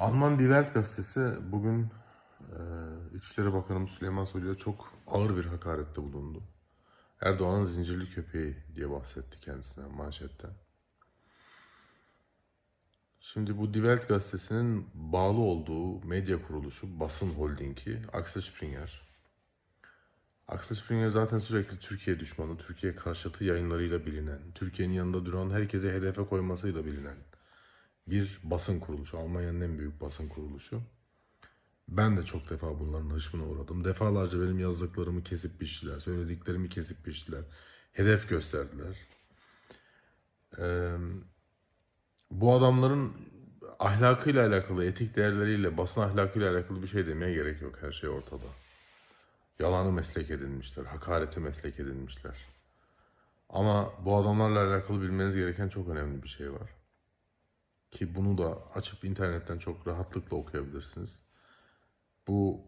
Alman Die Welt gazetesi bugün e, İçişleri Bakanı Süleyman Soylu'ya çok ağır bir hakarette bulundu. Erdoğan'ın zincirli köpeği diye bahsetti kendisine manşetten. Şimdi bu Die Welt gazetesinin bağlı olduğu medya kuruluşu, basın holdingi Axel Springer. Axel Springer zaten sürekli Türkiye düşmanı, Türkiye karşıtı yayınlarıyla bilinen, Türkiye'nin yanında duran herkese hedefe koymasıyla bilinen bir basın kuruluşu. Almanya'nın en büyük basın kuruluşu. Ben de çok defa bunların hışmına uğradım. Defalarca benim yazdıklarımı kesip biçtiler, söylediklerimi kesip biçtiler. Hedef gösterdiler. Ee, bu adamların ahlakıyla alakalı, etik değerleriyle, basın ahlakıyla alakalı bir şey demeye gerek yok. Her şey ortada. Yalanı meslek edinmişler, hakareti meslek edinmişler. Ama bu adamlarla alakalı bilmeniz gereken çok önemli bir şey var. Ki bunu da açıp internetten çok rahatlıkla okuyabilirsiniz. Bu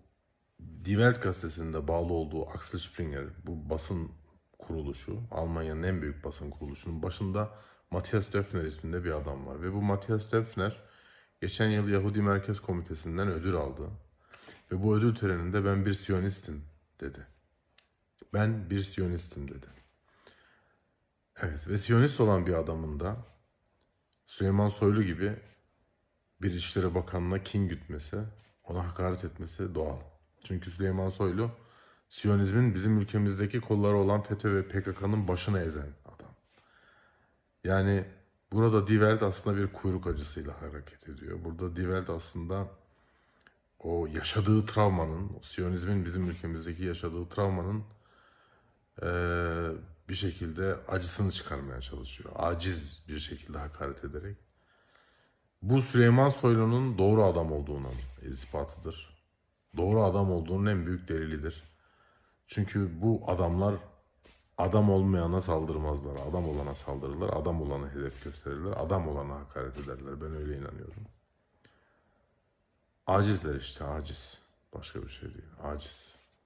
Die Welt gazetesinde bağlı olduğu Axel Springer, bu basın kuruluşu, Almanya'nın en büyük basın kuruluşunun başında Matthias Döpfner isminde bir adam var. Ve bu Matthias Döpfner geçen yıl Yahudi Merkez Komitesi'nden ödül aldı. Ve bu ödül töreninde ben bir Siyonistim dedi. Ben bir Siyonistim dedi. Evet ve Siyonist olan bir adamın da Süleyman Soylu gibi bir İçişleri Bakanı'na kin gütmesi, ona hakaret etmesi doğal. Çünkü Süleyman Soylu Siyonizmin bizim ülkemizdeki kolları olan FETÖ ve PKK'nın başına ezen adam. Yani burada Die Welt aslında bir kuyruk acısıyla hareket ediyor. Burada Die Welt aslında o yaşadığı travmanın, o Siyonizmin bizim ülkemizdeki yaşadığı travmanın eee, bir şekilde acısını çıkarmaya çalışıyor. Aciz bir şekilde hakaret ederek. Bu Süleyman Soylu'nun doğru adam olduğunun ispatıdır. Doğru adam olduğunun en büyük delilidir. Çünkü bu adamlar adam olmayana saldırmazlar. Adam olana saldırırlar. Adam olana hedef gösterirler. Adam olana hakaret ederler. Ben öyle inanıyorum. Acizler işte aciz. Başka bir şey değil. Aciz.